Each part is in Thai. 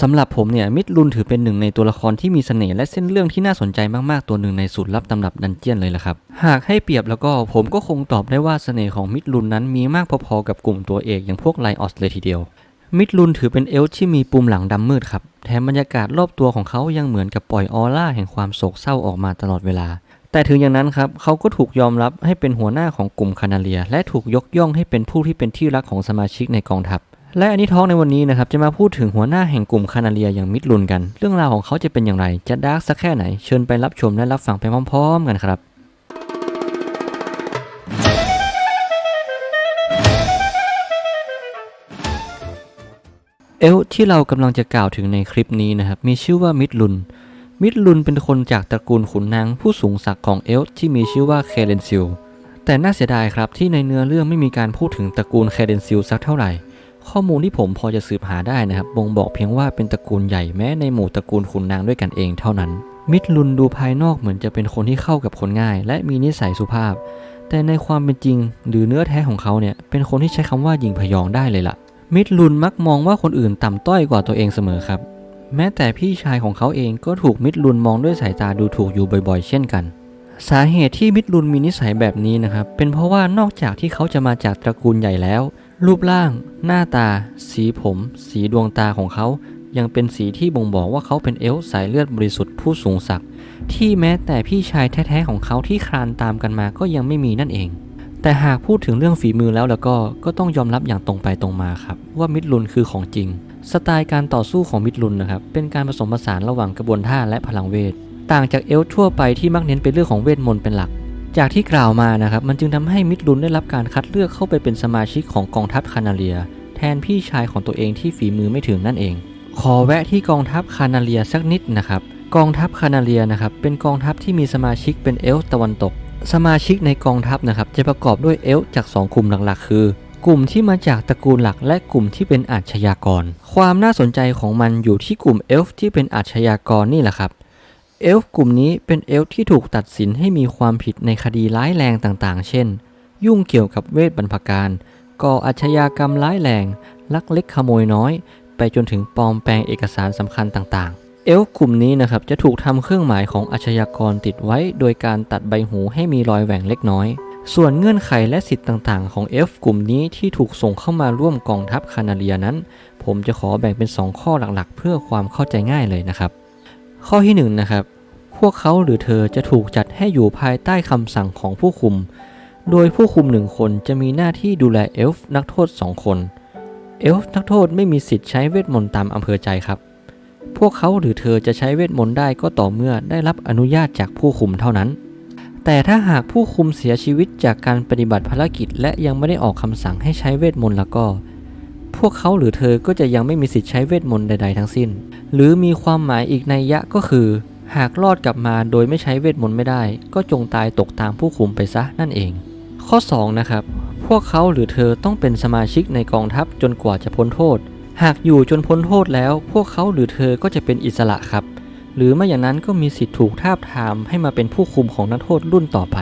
สำหรับผมเนี่ยมิดลุนถือเป็นหนึ่งในตัวละครที่มีเสน่ห์และเส้นเรื่องที่น่าสนใจมากๆตัวหนึ่งในสูตรลับตำรับดันเจียนเลยละครับ หากให้เปรียบแล้วก็ผมก็คงตอบได้ว่าเสน่ห์ของมิดลุนนั้นมีมากพอๆกับกลุ่มตัวเอกอย่างพวกไลออสเลยทีเดียว มิดลุนถือเป็นเอลที่มีปุ่มหลังดำมืดครับแถมบรรยากาศรอบตัวของเขายังเหมือนกับปล่อยออร่าแห่งความโศกเศร้าออกมาตลอดเวลา แต่ถึงอย่างนั้นครับเขาก็ถูกยอมรับให้เป็นหัวหน้าของกลุ่มคานาเลีย และถูกยกย่องให้เป็นผู้ที่เป็นที่รักของสมาชิกในกองทัพ และอันนี้ท้องในวันนี้นะครับจะมาพูดถึงหัวหน้าแห่งกลุ่มคานาเลียอย่างมิดลุนกัน เรื่องราวของเขาจะเป็นอย่างไร จะดาร์กสักแค่ไหน เชิญไปรับชมและรับฟังไปพร้อม ๆ กันครับเอลที่เรากำลังจะกล่าวถึงในคลิปนี้นะครับมีชื่อว่ามิดลุน มิดลุนเป็นคนจากตระกูลขุนนางผู้สูงศักดิ์ของเอลที่มีชื่อว่าเคเลนซิลแต่น่าเสียดายครับที่ในเนื้อเรื่องไม่มีการพูดถึงตระกูลเคเลนซิลสักเท่าไหร่ ข้อมูลที่ผมพอจะสืบหาได้นะครับบ่งบอกเพียงว่าเป็นตระกูลใหญ่แม้ในหมู่ตระกูลขุนนางด้วยกันเองเท่านั้น มิดลุนดูภายนอกเหมือนจะเป็นคนที่เข้ากับคนง่าย และมีนิสัยสุภาพ แต่ในความเป็นจริง หรือเนื้อแท้ของเขาเนี่ยเป็นคนที่ใช้คำว่าหญิงพยองได้เลยล่ะ มิดลุนมักมองว่าคนอื่นต่ำต้อยกว่าตัวเองเสมอครับ แม้แต่พี่ชายของเขาเองก็ถูกมิดลุนมองด้วยสายตาดูถูกอยู่บ่อยๆ เช่นกันสาเหตุที่มิดลุนมีนิสัยแบบนี้นะครับ เป็นเพราะว่านอกจากที่เขาจะมาจากตระกูลใหญ่แล้ว รูปร่าง หน้าตา สีผม สีดวงตาของเขา ยังเป็นสีที่บ่งบอกว่าเขาเป็นเอลสายเลือดบริสุทธิ์ผู้สูงศักดิ์ที่แม้แต่พี่ชายแท้ๆของเขาที่คลานตามกันมาก็ยังไม่มีนั่นเอง แต่หากพูดถึงเรื่องฝีมือแล้วแล้วก็ก็ต้องยอมรับอย่างตรงไปตรงมาครับ ว่ามิดลุนคือของจริง สไตล์การต่อสู้ของมิดลุนนะครับเป็นการผสมผสานระหว่างกระบวนท่าและพลังเวท ต่างจากเอลทั่วไปที่มักเน้นเป็นเรื่องของเวทมนต์เป็นหลัก จากที่กล่าวมานะครับมันจึงทำให้มิดลุนได้รับการคัดเลือกเข้าไปเป็นสมาชิกของกองทัพคานาเลีย แทนพี่ชายของตัวเองที่ฝีมือไม่ถึงนั่นเอง ขอแวะที่กองทัพคานาเลียสักนิดนะครับกองทัพคานาเลียนะครับเป็นกองทัพที่มีสมาชิกเป็นเอลฟ์ตะวันตก สมาชิกในกองทัพนะครับจะประกอบด้วยเอลฟ์จาก 2 กลุ่มหลักๆ คือกลุ่มที่มาจากตระกูลหลักและกลุ่มที่เป็นอาชญากร ความน่าสนใจของมันอยู่ที่กลุ่มเอลฟ์ที่เป็นอาชญากรนี่แหละครับ เอลฟ์กลุ่มนี้เป็นเอลฟ์ที่ถูกตัดสินให้มีความผิดในคดีร้ายแรงต่างๆ เช่น ยุ่งเกี่ยวกับเวทบรรพการ ก่ออาชญากรรมร้ายแรง ลักเล็กขโมยน้อย ไปจนถึงปลอมแปลงเอกสารสำคัญต่างๆ เอลฟ์กลุ่มนี้นะครับจะถูกทำเครื่องหมายของอาชญากรติดไว้ โดยการตัดใบหูให้มีรอยแหว่งเล็กน้อย ส่วนเงื่อนไขและสิทธิ์ต่างๆ ของเอฟกลุ่มนี้ที่ถูกส่งเข้ามาร่วมกองทัพคานาเลียนั้น ผมจะขอแบ่งเป็น 2 ข้อหลักๆ เพื่อความเข้าใจง่ายเลยนะครับ ข้อที่1นงนะครับ พวกเขาหรือเธอจะถูกจัดให้อยู่ภายใต้คำสั่งของผู้คุม โดยผู้คุมหนึ่งคนจะมีหน้าที่ดูแลเอลฟ์นักโทษ2คน เอลฟ์นักโทษไม่มีสิทธิ์ใช้เวทมนต์ตามอำเภอใจครับ พวกเขาหรือเธอจะใช้เวทมนต์ได้ก็ต่อเมื่อได้รับอนุญาตจากผู้คุมเท่านั้น แต่ถ้าหากผู้คุมเสียชีวิตจากการปฏิบัติภารกิจ และยังไม่ได้ออกคำสั่งให้ใช้เวทมนต์แล้วก็ พวกเขาหรือเธอก็จะยังไม่มีสิทธิ์ใช้เวทมนต์ใด ๆ ทั้งสิ้น หรือมีความหมายอีกในยะก็คือ หากรอดกลับมาโดยไม่ใช้เวทมนต์ไม่ได้ ก็จงตายตกตามผู้คุมไปซะนั่นเอง ข้อ 2 นะครับ พวกเขาหรือเธอต้องเป็นสมาชิกในกองทัพจนกว่าจะพ้นโทษ หากอยู่จนพ้นโทษแล้ว พวกเขาหรือเธอก็จะเป็นอิสระครับ หรือไม่อย่างนั้นก็มีสิทธิ์ถูกทาบทามให้มาเป็นผู้คุมของนักโทษรุ่นต่อไป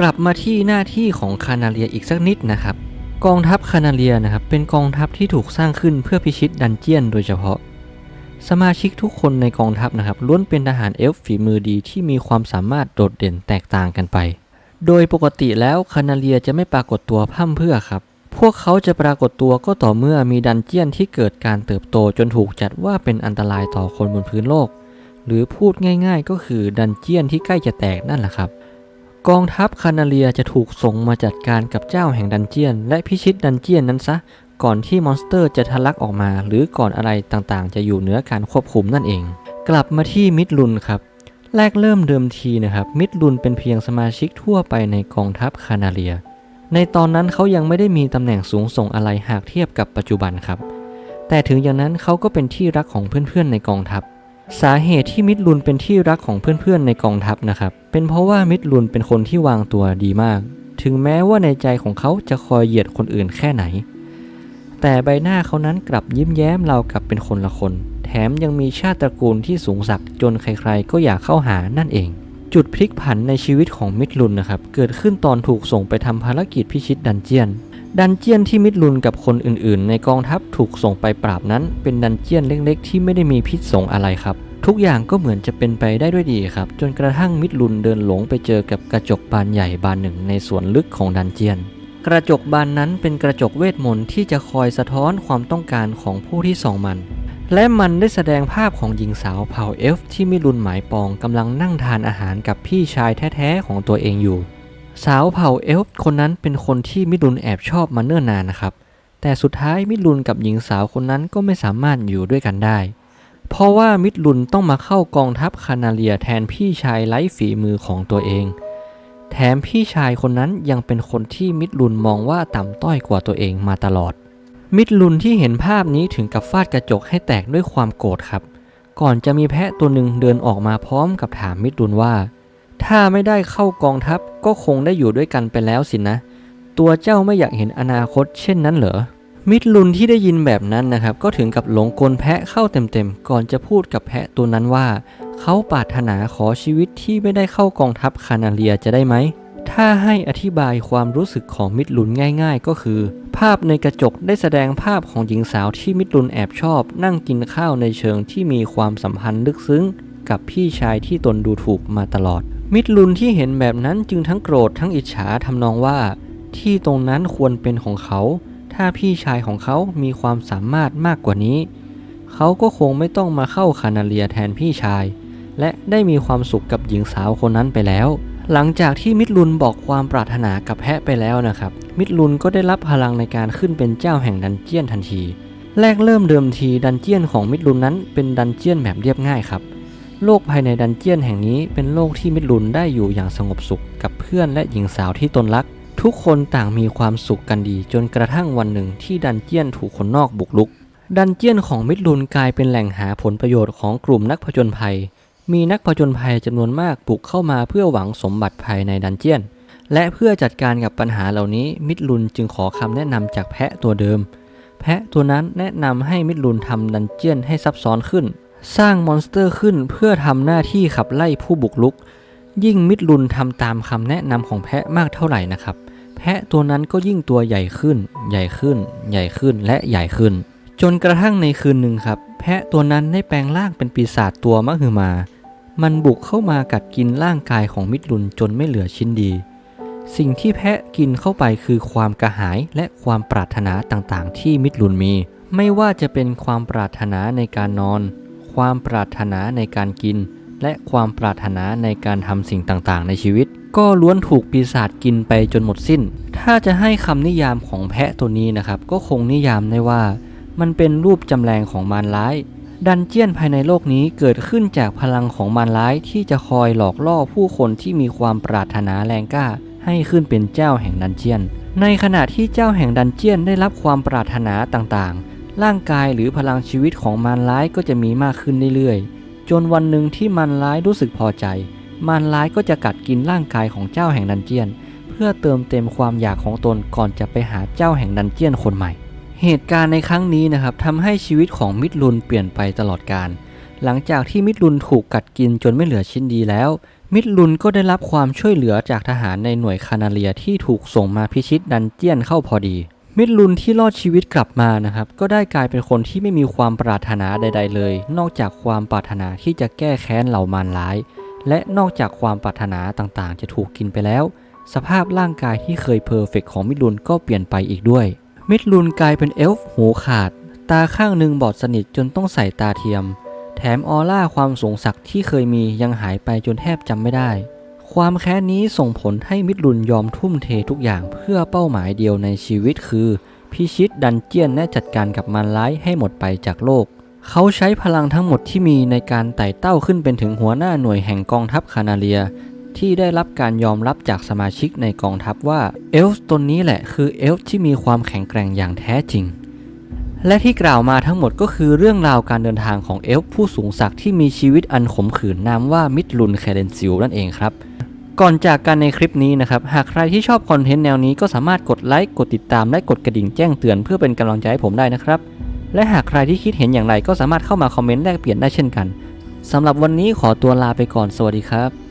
กลับมาที่หน้าที่ของคานาเลียอีกสักนิดนะครับ กองทัพคานาเลียนะครับเป็นกองทัพที่ถูกสร้างขึ้นเพื่อพิชิตดันเจียนโดยเฉพาะ สมาชิกทุกคนในกองทัพนะครับล้วนเป็นทหารเอลฟ์ฝีมือดีที่มีความสามารถโดดเด่นแตกต่างกันไป โดยปกติแล้วคานาเลียจะไม่ปรากฏตัวพร่ำเพื่อครับ พวกเขาจะปรากฏตัวก็ต่อเมื่อมีดันเจียนที่เกิดการเติบโตจนถูกจัดว่าเป็นอันตรายต่อคนบนพื้นโลก หรือพูดง่าย ๆ ก็คือดันเจียนที่ใกล้จะแตกนั่นแหละครับ กองทัพคานาเลียจะถูกส่งมาจัดการกับเจ้าแห่งดันเจียน และพิชิตดันเจียนนั้นซะ ก่อนที่มอนสเตอร์จะทะลักออกมา หรือก่อนอะไรต่างๆ จะอยู่เหนือการควบคุมนั่นเอง กลับมาที่มิดลุนครับ แรกเริ่มเดิมทีนะครับ มิดลุนเป็นเพียงสมาชิกทั่วไปในกองทัพคานาเลีย ในตอนนั้นเขายังไม่ได้มีตำแหน่งสูงส่งอะไรหากเทียบกับปัจจุบันครับ แต่ถึงอย่างนั้นเขาก็เป็นที่รักของเพื่อนๆในกองทัพ สาเหตุที่มิดลุนเป็นที่รักของเพื่อนๆในกองทัพนะครับ เป็นเพราะว่ามิดลุนเป็นคนที่วางตัวดีมาก ถึงแม้ว่าในใจของเขาจะคอยเหยียดคนอื่นแค่ไหน แต่ใบหน้าเขานั้นกลับยิ้มแย้มเรากับเป็นคนละคน แถมยังมีชาติตระกูลที่สูงสักดิ์จนใครๆ ก็อยากเข้าหานั่นเอง จุดพลิกผันในชีวิตของมิดลุนนะครับ เกิดขึ้นตอนถูกส่งไปทำภารกิจพิชิตดันเจียน ดันเจียนที่มิดลุนกับคนอื่นๆ ในกองทัพถูกส่งไปปราบนั้น เป็นดันเจียนเล็กๆ ที่ไม่ได้มีพิษสงอะไรครับ ทุกอย่างก็เหมือนจะเป็นไปได้ด้วยดีครับ จนกระทั่งมิดลุนเดินหลงไปเจอกับกระจกบานใหญ่บานหนึ่งในส่วนลึกของดันเจียน กระจกบานนั้นเป็นกระจกเวทมนต์ที่จะคอยสะท้อนความต้องการของผู้ที่ส่องมัน และมันได้แสดงภาพของหญิงสาวเผ่าเอฟ ที่มิดลุนหมายปองกำลังนั่งทานอาหารกับพี่ชายแท้ๆของตัวเองอยู่ สาวเผ่าเอลฟ์คนนั้นเป็นคนที่มิดลุนแอบชอบมาเนิ่นนานนะครับ แต่สุดท้ายมิดลุนกับหญิงสาวคนนั้นก็ไม่สามารถอยู่ด้วยกันได้ เพราะว่ามิดลุนต้องมาเข้ากองทัพคานาเลียแทนพี่ชายไร้ฝีมือของตัวเอง แถมพี่ชายคนนั้นยังเป็นคนที่มิดลุนมองว่าต่ำต้อยกว่าตัวเองมาตลอด มิดลุนที่เห็นภาพนี้ถึงกับฟาดกระจกให้แตกด้วยความโกรธครับ ก่อนจะมีแพะตัวหนึ่งเดินออกมาพร้อมกับถามมิดลุนว่า ถ้าไม่ได้เข้ากองทัพก็คงได้อยู่ด้วยกันไปแล้วสินะ ตัวเจ้าไม่อยากเห็นอนาคตเช่นนั้นเหรอ มิดลุนที่ได้ยินแบบนั้นนะครับ ก็ถึงกับหลงกลแพะเข้าเต็มๆ ก่อนจะพูดกับแพะตัวนั้นว่า เขาปรารถนาขอชีวิตที่ไม่ได้เข้ากองทัพคานาเลียจะได้ไหม ถ้าให้อธิบายความรู้สึกของมิดลุนง่าย ๆ ก็คือ ภาพในกระจกได้แสดงภาพของหญิงสาวที่มิดลุนแอบชอบ นั่งกินข้าวในเชิงที่มีความสัมพันธ์ลึกซึ้ง กับพี่ชายที่ตนดูถูกมาตลอด มิดลุนที่เห็นแบบนั้นจึงทั้งโกรธทั้งอิจฉาทำนองว่า ที่ตรงนั้นควรเป็นของเขา ถ้าพี่ชายของเขามีความสามารถมากกว่านี้ เขาก็คงไม่ต้องมาเข้าคานาเลียแทนพี่ชาย และได้มีความสุขกับหญิงสาวคนนั้นไปแล้ว หลังจากที่มิดลุนบอกความปรารถนากับแพะไปแล้วนะครับ มิดลุนก็ได้รับพลังในการขึ้นเป็นเจ้าแห่งดันเจียนทันที แรกเริ่มเดิมทีดันเจียนของมิดลุนนั้นเป็นดันเจียนแบบเรียบง่ายครับ โลกภายในดันเจียนแห่งนี้เป็นโลกที่มิดลุนได้อยู่อย่างสงบสุขกับเพื่อนและหญิงสาวที่ตนรัก ทุกคนต่างมีความสุขกันดี จนกระทั่งวันหนึ่งที่ดันเจียนถูกคนนอกบุกรุก ดันเจียนของมิดลุนกลายเป็นแหล่งหาผลประโยชน์ของกลุ่มนักผจญภัย มีนักผจญภัยจำนวนมากบุกเข้ามาเพื่อหวังสมบัติภายในดันเจียน และเพื่อจัดการกับปัญหาเหล่านี้มิดลุนจึงขอคำแนะนำจากแพะตัวเดิม แพะตัวนั้นแนะนำให้มิดลุนทำดันเจียนให้ซับซ้อนขึ้น สร้างมอนสเตอร์ขึ้นเพื่อทำหน้าที่ขับไล่ผู้บุกรุก ยิ่งมิดลุนทำตามคำแนะนำของแพะมากเท่าไหร่นะครับ แพะตัวนั้นก็ยิ่งตัวใหญ่ขึ้น ใหญ่ขึ้น ใหญ่ขึ้นและใหญ่ขึ้น จนกระทั่งในคืนหนึ่งครับ แพะตัวนั้นได้แปลงร่างเป็นปีศาจตัวมหึมา มันบุกเข้ามากัดกินร่างกายของมิดลุนจนไม่เหลือชิ้นดี สิ่งที่แพะกินเข้าไปคือความกระหายและความปรารถนาต่างๆ ที่มิดลุนมี ไม่ว่าจะเป็นความปรารถนาในการนอน ความปรารถนาในการกิน และความปรารถนาในการทำสิ่งต่างๆ ในชีวิต ก็ล้วนถูกปีศาจกินไปจนหมดสิ้น ถ้าจะให้คำนิยามของแพะตัวนี้นะครับ ก็คงนิยามได้ว่า มันเป็นรูปจำแรงของมารร้าย ดันเจียนภายในโลกนี้เกิดขึ้นจากพลังของมารร้ายที่จะคอยหลอกล่อผู้คนที่มีความปรารถนาแรงกล้า ให้ขึ้นเป็นเจ้าแห่งดันเจียน ในขณะที่เจ้าแห่งดันเจียนได้รับความปรารถนาต่างๆ ร่างกายหรือพลังชีวิตของมารร้ายก็จะมีมากขึ้นเรื่อยๆ จนวันหนึ่งที่มารร้ายรู้สึกพอใจ มารร้ายก็จะกัดกินร่างกายของเจ้าแห่งดันเจียน เพื่อเติมเต็มความอยากของตนก่อนจะไปหาเจ้าแห่งดันเจียนคนใหม่ เหตุการณ์ในครั้งนี้นะครับทำให้ชีวิตของมิดลุนเปลี่ยนไปตลอดกาลหลังจากที่มิดลุนถูกกัดกินจนไม่เหลือชิ้นดีแล้ว มิดลุนก็ได้รับความช่วยเหลือจากทหารในหน่วยคานาเลียที่ถูกส่งมาพิชิตดันเจียนเข้าพอดี มิดลุนที่รอดชีวิตกลับมานะครับ ก็ได้กลายเป็นคนที่ไม่มีความปรารถนาใด ๆ เลย นอกจากความปรารถนาที่จะแก้แค้นเหล่ามารร้าย และนอกจากความปรารถนาต่างๆ จะถูกกินไปแล้ว สภาพร่างกายที่เคยเพอร์เฟกต์ของมิดลุนก็เปลี่ยนไปอีกด้วย มิดลุนกลายเป็นเอลฟ์หูขาด ตาข้างหนึ่งบอดสนิทจนต้องใส่ตาเทียม แถมออร่าความสูงศักที่เคยมียังหายไปจนแทบจำไม่ได้ ความแค้นนี้ส่งผลให้มิดลุนยอมทุ่มเททุกอย่างเพื่อเป้าหมายเดียวในชีวิตคือพิชิตดันเจียนและจัดการกับมารร้ายให้หมดไปจากโลก เขาใช้พลังทั้งหมดที่มีในการไต่เต้าขึ้นเป็นถึงหัวหน้าหน่วยแห่งกองทัพคานาเลีย ที่ได้รับการยอมรับจากสมาชิกในกองทัพว่าเอลฟ์ตนนี้แหละคือเอลฟ์ที่มีความแข็งแกร่งอย่างแท้จริง และที่กล่าวมาทั้งหมดก็คือเรื่องราวการเดินทางของเอลฟ์ผู้สูงศักดิ์ที่มีชีวิตอันขมขื่นนามว่ามิดลุนแคเดนซิลนั่นเองครับ ก่อนจากกันในคลิปนี้นะครับ หากใครที่ชอบคอนเทนต์แนวนี้ก็สามารถกดไลค์ กดติดตาม และกดกระดิ่งแจ้งเตือนเพื่อเป็นกำลังใจให้ผมได้นะครับ และหากใครที่คิดเห็นอย่างไรก็สามารถเข้ามาคอมเมนต์แลกเปลี่ยนได้เช่นกันสำหรับวันนี้ขอตัวลาไปก่อน สวัสดีครับ